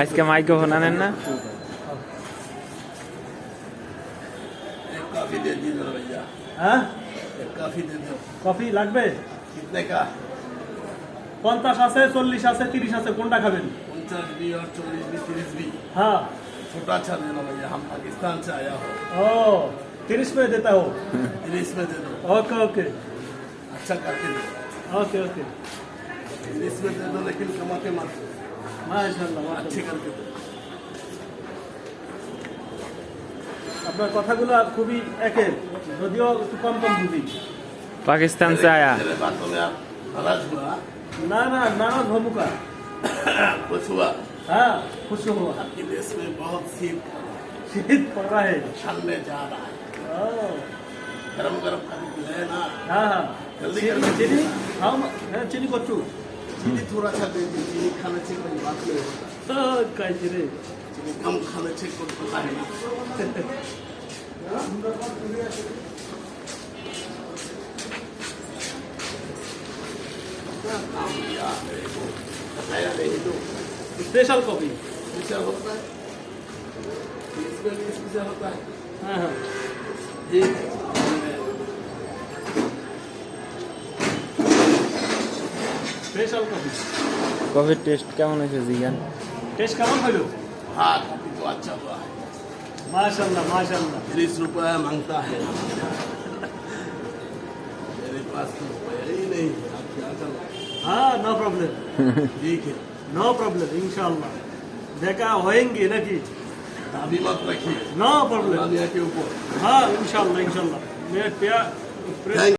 আজকে মাইক্রোফোন আনেন না एक कॉफी दे दीजिए भैया হ্যাঁ एक कॉफी दे दो কফি লাগবে कितने का পঞ্চাশ আছে চল্লিশ আছে তিরিশ আছে কোনটা খাবেন उनचास भी और चौबीस भी तीस भी হ্যাঁ छोटा अच्छा देना भैया हम पाकिस्तान से आया हो ও তিরিশ में देता हो तीस में दे दो ओके ओके अच्छा करके दो ओके ओके तीस में दे दो लेकिन कमा के मत दो। মাশাআল্লাহ अच्छी মাশাআল্লাহ करके दो আপনার কথাগুলো খুবই একের যদিও একটু কম কম বুঝি পাকিস্তান से आया मेरे बातों में आप नाराज हुआ না না না ভমুকা कुछ हुआ হ্যাঁ খুশি हुआ आपके देश में बहुत शीत শীত পড় रहा है ठंडे जा रहा है ओ, गरम गरम करके ले ना হ্যাঁ হ্যাঁ जल्दी চিনি कर চিনি খাও না? হ্যাঁ চিনি করছু चिनी थोड़ा सा दे दी चीनी खाने से कोई बात नहीं काय चिनी चीनी कम खाने से कोई पता नहीं स्पेशल कॉफी स्पेशल होता है स्पेशल होता है हाँ हाँ স্পেশাল কফি কফির টেস্ট কেমন হয়েছে জিগান টেস্ট কেমন হলো हाँ कॉफी तो अच्छा हुआ है মাশাআল্লাহ মাশাআল্লাহ तीस रुपया मांगता है मेरे पास तो रुपया ही नहीं आप क्या करो হ্যাঁ নো প্রবলেম ठीक है नो प्रॉब्लम इंशाल्लाह देखा होएंगे नाकि दाबी मत रखिए नो प्रॉब्लम दुनिया के ऊपर हाँ इंशाल्लाह इंशाल्लाह मैं प्यार Thank